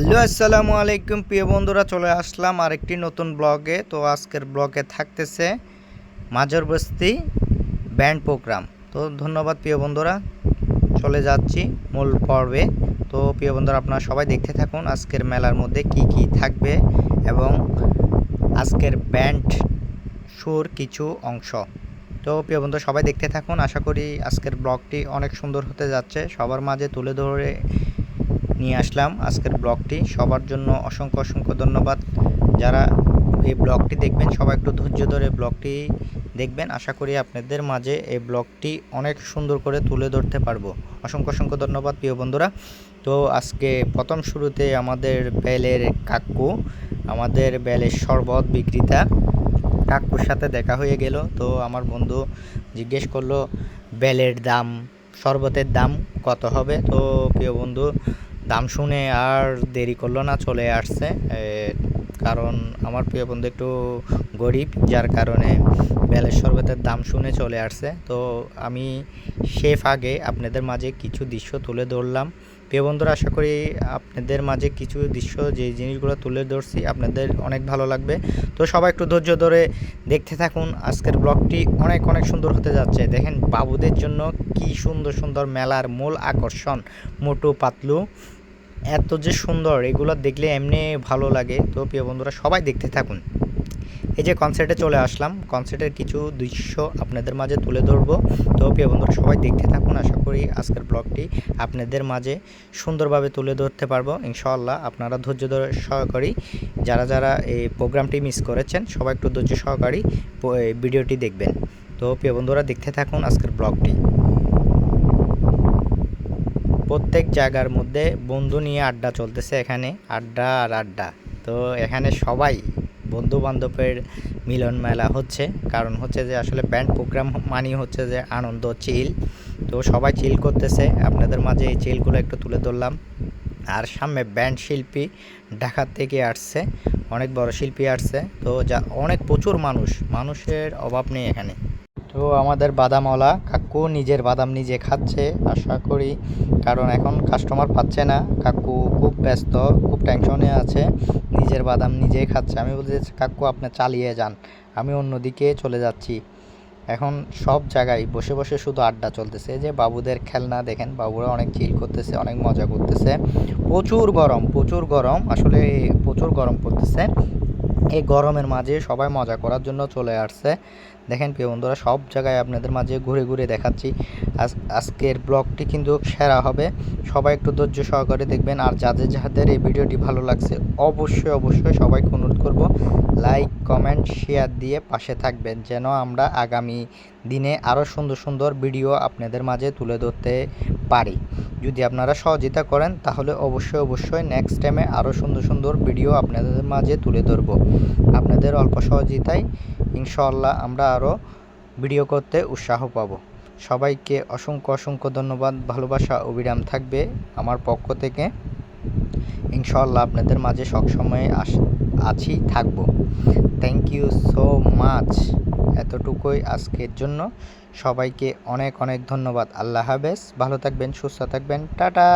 Hello, আসসালামু আলাইকুম। প্রিয় বন্ধুরা, চলে আসলাম আরেকটি নতুন ব্লগে। তো আজকের ব্লগে থাকতেছে মাঝর বস্তি ব্যান্ড প্রোগ্রাম। তো ধন্যবাদ প্রিয় বন্ধুরা, চলে যাচ্ছি মূল পর্বে। তো প্রিয় বন্ধুরা, আপনারা সবাই দেখতে থাকুন আজকের মেলার মধ্যে কি কি থাকবে এবং আজকের ব্যান্ড সুর কিছু অংশ। তো প্রিয় বন্ধু সবাই দেখতে থাকুন। আশা করি আজকের ব্লগটি অনেক সুন্দর হতে যাচ্ছে। সবার মাঝে তুলে ধরে নিয়ে আসলাম আজকের ব্লগটি। সবার জন্য অসংখ্য অসংখ্য ধন্যবাদ। যারা এই ব্লগটি দেখবেন, সবাই একটু ধৈর্য ধরে ব্লগটি দেখবেন। আশা করি আপনাদের মাঝে এই ব্লগটি অনেক সুন্দর করে তুলে ধরতে পারব। অসংখ্য অসংখ্য ধন্যবাদ, প্রিয় বন্ধুরা। তো আজকে প্রথম শুরুতে আমাদের বেলের কাকু, আমাদের বেলের শরবত বিক্রেতা কাকুর সাথে দেখা হয়ে গেল। তো আমার বন্ধু জিজ্ঞেস করল বেলের দাম, শরবতের দাম কত হবে? তো প্রিয় বন্ধু দাম শুনে আর দেরি করল না চলে আসছে কারণ আমার প্রিয় বন্ধু একটু গরিব, যার কারণে বেলের শরবতের দাম শুনে চলে আসছে। তো আমি শেফ আগে আপনাদের মাঝে কিছু দৃশ্য তুলে ধরলাম। প্রিয় বন্ধুরা, আশা করি আপনাদের মাঝে কিছু দৃশ্য, যে জিনিসগুলো তুলে ধরছি, আপনাদের অনেক ভালো লাগবে। তো সবাই একটু ধৈর্য ধরে দেখতে থাকুন। আজকের ব্লগটি অনেক অনেক সুন্দর হতে যাচ্ছে। দেখেন, বাবুদের জন্য কি সুন্দর সুন্দর মেলার মূল আকর্ষণ, মোটু পাতলু। এত যে সুন্দর, এগুলো দেখলে এমনি ভালো লাগে। তো প্রিয় বন্ধুরা, সবাই দেখতে থাকুন। এই যে কনসার্টে চলে আসলাম। কনসার্টের কিছু দৃশ্য আপনাদের মাঝে তুলে ধরবো। তো প্রিয় বন্ধুরা, সবাই দেখতে থাকুন। আশা করি আজকের ব্লগটি আপনাদের মাঝে সুন্দরভাবে তুলে ধরতে পারব। ইনশাআল্লাহ আপনারা ধৈর্য ধরে সহকারী যারা যারা এই প্রোগ্রামটি মিস করেছেন, সবাই একটু ধৈর্য সহকারী ভিডিওটি দেখবেন। তো প্রিয় বন্ধুরা, দেখতে থাকুন আজকের ব্লগটি প্রত্যেক জায়গার মধ্যে বন্ধু নিয়ে আড্ডা চলতেছে এখানে, আড্ডা আর আড্ডা। তো এখানে সবাই বন্ধু বান্ধবের মিলন মেলা হচ্ছে। কারণ হচ্ছে যে আসলে ব্যান্ড প্রোগ্রাম মানি হচ্ছে যে আনন্দ চিল তো সবাই চিল করতেছে। আপনাদের মাঝে এই চিলগুলো একটু তুলে ধরলাম। আর সামনে ব্যান্ড শিল্পী ঢাকা থেকে আসছে। অনেক বড় শিল্পী আসছে। তো যা, অনেক প্রচুর মানুষ। মানুষের অভাব নেই এখানে। তো আমাদের বাদামওয়ালা কাকু নিজের বাদাম নিজে খাচ্ছে, আশা করি। কারণ এখন কাস্টমার পাচ্ছে না। কাকু খুব ব্যস্ত, খুব টেনশনে আছে। নিজের বাদাম নিজেই খাচ্ছে। আমি বলতে কাকু, আপনি চালিয়ে যান। আমি অন্যদিকে চলে যাচ্ছি। এখন সব জায়গায় বসে বসে শুধু আড্ডা চলতেছে। যে বাবুদের খেলনা, দেখেন বাবুরা অনেক চিল করতেছে, অনেক মজা করতেছে। প্রচুর গরম প্রচুর গরম। আসলে প্রচুর গরম পড়তেছে। এই গরমের মাঝে সবাই মজা করার জন্য চলে আসছে। দেখেন প্রিয় বন্ধুরা, সব জায়গায় আপনাদের মাঝে ঘুরে ঘুরে দেখাচ্ছি। আজ, আজকের ব্লগটি কিন্তু সেরা হবে। সবাই একটু ধৈর্য সহকারে দেখবেন। আর যাদের যাদের এই ভিডিওটি ভালো লাগছে, অবশ্যই অবশ্যই সবাইকে অনুরোধ করব, লাইক, কমেন্ট, শেয়ার দিয়ে পাশে থাকবেন, যেন আমরা আগামী দিনে আরও সুন্দর সুন্দর ভিডিও আপনাদের মাঝে তুলে ধরতে পারি। যদি আপনারা সহযোগিতা করেন, তাহলে অবশ্যই অবশ্যই নেক্সট টাইমে আরও সুন্দর সুন্দর ভিডিও আপনাদের মাঝে তুলে ধরব। আপনাদের অল্প সহযোগিতায়, ইনশাআল্লাহ আমরা আরও ভিডিও করতে উৎসাহ পাবো। সবাইকে অসংখ্য অসংখ্য ধন্যবাদ, ভালোবাসা, অবিরাম থাকবে আমার পক্ষ থেকে। ইনশাআল্লাহ আপনাদের মাঝে সবসময় আস আছি, থাকব। থ্যাংক ইউ সো মাচ এতটুকুই আজকের জন্য। সবাইকে অনেক অনেক ধন্যবাদ। আল্লাহ হাফেজ। ভালো থাকবেন, সুস্থ থাকবেন। টাটা!